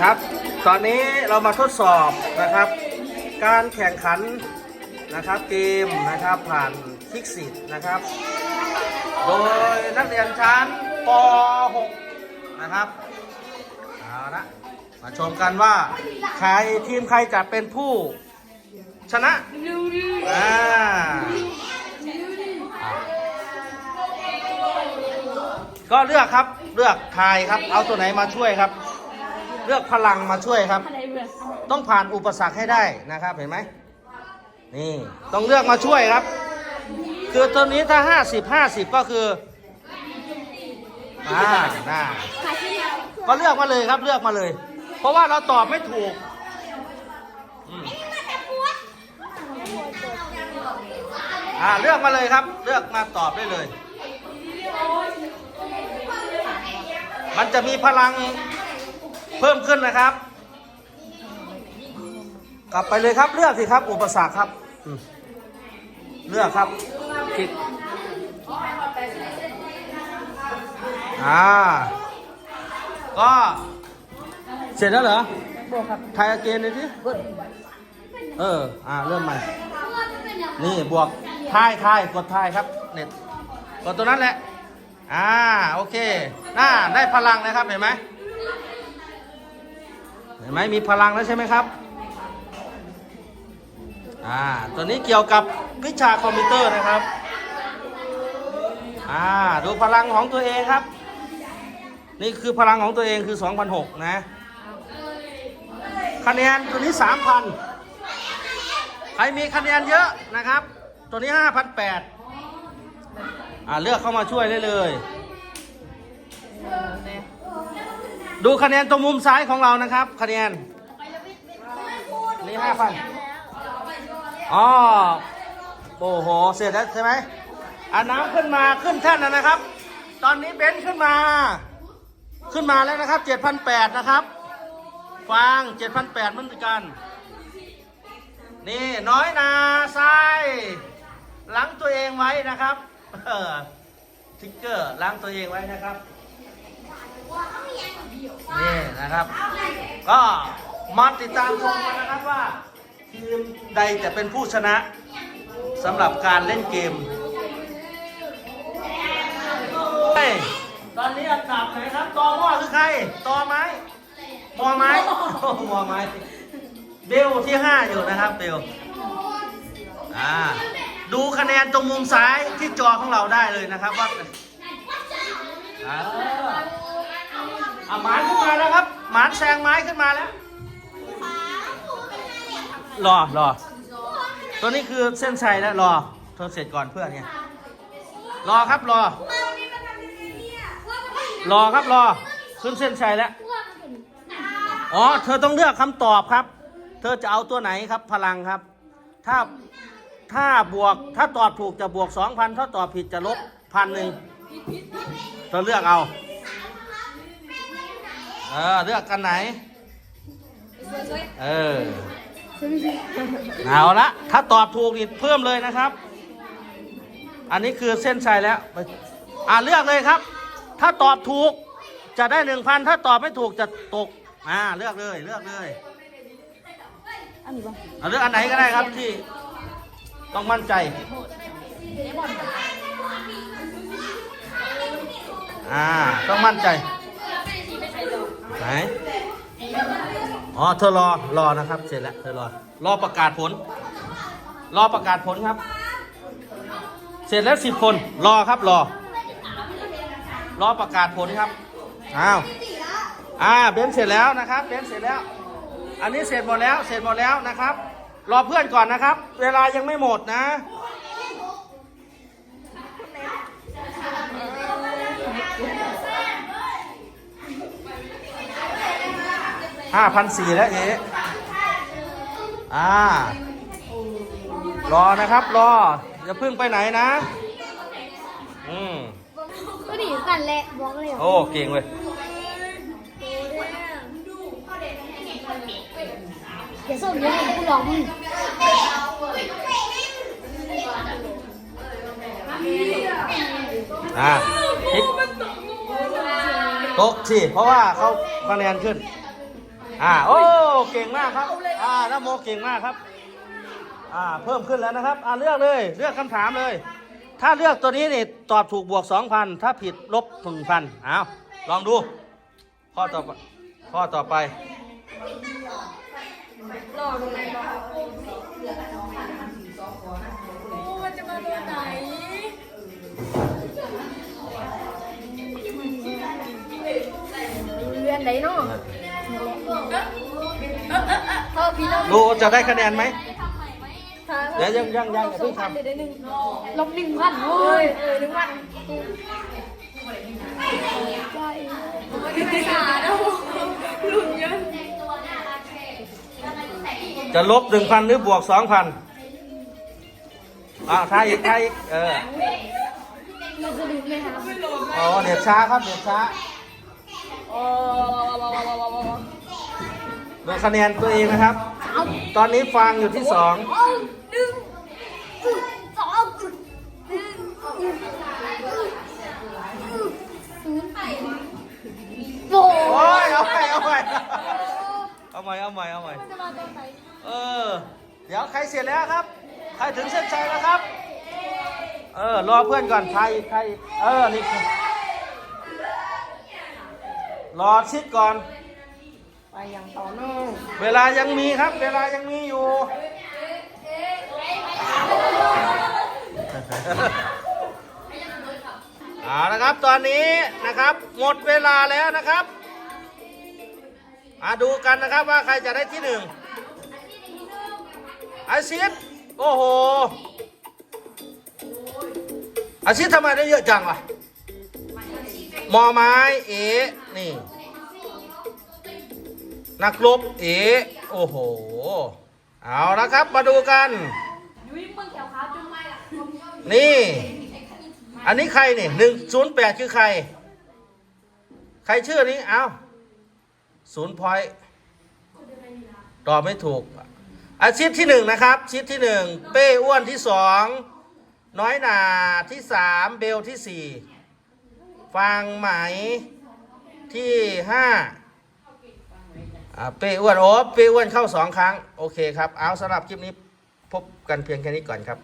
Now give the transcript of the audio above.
ครับ ตอนนี้เรามาทดสอบนะครับ การแข่งขันนะครับเกมนะครับผ่านคิกซิตนะครับ โดยนักเรียนชั้นป .6 นะครับเอาละมาชมกันว่าใครทีมใครจะเป็นผู้ชนะอ่าก็เลือกครับเลือกทายครับ เอาตัวไหนมาช่วยครับ เลือกพลังมาช่วยครับต้องผ่านอุปสรรคให้ได้นะครับ เห็นไหมนี่ต้องเลือกมาช่วยครับ คือตัวนี้ถ้า 50 50 ก็คืออ่าน่าก็เลือกมาเลยครับเลือกมาเลย เพราะว่าเราตอบไม่ถูกอืมอ่าเลือกมาเลยครับ เลือกมาตอบได้เลย มันจะมีพลัง เพิ่มขึ้นนะครับ กลับไปเลยครับเลือกสิครับ อุปสรรคครับอืมเลือกครับคลิกอ่า ก็เสร็จแล้วเหรอบวกครับไทยเกนเลยทีกดเออ อ่า เริ่มใหม่ นี่บวกทายทายกดทายครับ เน็ตกดตัวนั้นแหละ อ่า โอเค น่า ได้พลังนะครับ เห็นไหมเห็นไหมมีพลังแล้วใช่ไหมครับอ่าตัวนี้เกี่ยวกับวิชาคอมพิวเตอร์นะครับอ่าดูพลังของตัวเองครับ นี่คือพลังของตัวเองคือ2,006นะ คะแนนตัวนี้ 3,000 ใครมีคะแนนเยอะนะครับ ตัวนี้ 5,800อ่าเลือกเข้ามาช่วยได้เลย ดูคะแนนตรงมุมซ้ายของเรานะครับ คะแนน นี่5,000อ๋อโอ้โห เสร็จแล้วใช่ไหมอ่าน้ำขึ้นมาขึ้นแท่นแล้วนะครับ ตอนนี้เบนซ์ขึ้นมา ขึ้นมาแล้วนะครับ 7,800 นะครับฟาง7,800เหมือนกัน นี่น้อยนาทรายล้างตัวเองไว้นะครับ เออทิกเกอร์ล้างตัวเองไว้นะครับ นี่นะครับ ก็มาติดตามชมกันนะครับว่า ทีมใดจะเป็นผู้ชนะสำหรับการเล่นเกม ตอนนี้อันดับไหนครับตอหม้อคือใครตอไม้มอไม้มอไม้ เบลที่ 5 อยู่นะครับเบลอ่าดูคะแนนตรงมุมซ้ายที่จอของเราได้เลยนะครับว่า อ่าอะหมานขึ้นมาแล้วครับ หมานแซงไม้ขึ้นมาแล้วรอรอตัวนี้คือเส้นชัยแล้วรอเธอเสร็จก่อนเพื่อนไงรอครับรอ รอครับรอ ขึ้นเส้นชัยแล้วอ๋อเธอต้องเลือกคำตอบครับ เธอจะเอาตัวไหนครับพลังครับ ถ้าถ้าบวกถ้าตอบถูกจะบวกสองพันถ้าตอบผิดจะลบพันหนึ่งเธอเลือกเอา เออเลือกกันไหน เออ เอาละถ้าตอบถูกอีกเพิ่มเลยนะครับ อันนี้คือเส้นชัยแล้ว อ่าเลือกเลยครับ ถ้าตอบถูกจะได้หนึ่งพันถ้าตอบไม่ถูกจะตก อ่าเลือกเลยเลือกเลยอันเอาเลือกอันไหนก็ได้ครับที่ต้องมั่นใจ อ่า ต้องมั่นใจ อ๋อเธอรอรอนะครับ เสร็จแล้วเธอรอรอประกาศผล รอประกาศผลครับ เสร็จแล้วสิบคน รอครับรอ รอประกาศผลครับอ้าวอ่าเบนเสร็จแล้วนะครับเบนเสร็จแล้ว อันนี้เสร็จหมดแล้วเสร็จหมดแล้วนะครับ รอเพื่อนก่อนนะครับ เวลายังไม่หมดนะ ห้าพันสี่แล้วเอ๋อ่ารอนะครับ รออย่าเพิ่งไปไหนนะ อืมก็ดีกันแหละบอกเลยโอ้ เก่งเว้ยเดี๋ยวส่งเดี๋ยวให้กูลองมึงอ่าพลิกโต๊ะสิเพราะว่าเขาคะแนนขึ้น อ่าโอ้เก่งมากครับอ่านโมเก่งมากครับอ่าเพิ่มขึ้นแล้วนะครับอ่าเลือกเลยเลือกคำถามเลย ถ้าเลือกตัวนี้นี่ตอบถูกบวก2,000ถ้าผิดลบ1,000เอาลองดู ข้อต่อไปข้อต่อไปรอตรงไหนบ้างโอ้มันจะมาตัวไหนเรียนไหนเนาะเออพี่น้อง ดูจะได้คะแนนไหมเดี๋ยวยังยังยังอย่าสอเพิ่งงพันทำเดี๋ยวได้หนึ่งลบหนึ่งพันโอ้เอ้ยยเออหนึ่งพันใช่ขาดแล้วหลุดเยอะจะลบหนึ่งพันหรือบวกสองพันอ่าทายอีกทายอีกเออมันจะลืมไหมครับอ๋อเดี๋ยวช้าครับเดี๋ยวช้าโอ้ดู คะแนนตัวเองนะครับ ตอนนี้ฟังอยู่ที่สองเอาหนึ่งอึดสองอึดหนึ่งอึดศูนย์โอ้โอ้ยเอาใหม่เอาใหม่เอาใหม่เอาใหม่เอาใหม่จะมาไหนเออ เดี๋ยวใครเสร็จแล้วครับ ใครถึงเส้นชัยแล้วครับ เออ รอเพื่อนก่อน ใคร ใคร เออ นี่ รอชิดก่อน ไปอย่างต่อเนื่องเวลายังมีครับ เวลายังมีอยู่ เอาละครับตอนนี้นะครับ หมดเวลาแล้วนะครับมาดูกันนะครับว่าใครจะได้ที่หนึ่งอาชิตโอ้โหอาชิตทำไมได้เยอะจังวะ มอไม้เอ๋นี่นักลบเอ๋โอ้โห เอาละครับมาดูกัน นี่ อันนี้ใครนี่หนึ่งศูนย์แปดคือใคร ใครชื่อนี้ เอาศูนย์พอยตอบไม่ถูก อาชีพที่หนึ่งนะครับชีพที่หนึ่ง เป้อ้วนที่สอง น้อยหนาที่สาม เบลที่สี่ ฟางไหมที่ห้าอ่าเปอ้วนโอ้เปอ้วนเข้าสองครั้ง โอเคครับ เอาสำหรับคลิปนี้พบกันเพียงแค่นี้ก่อนครับ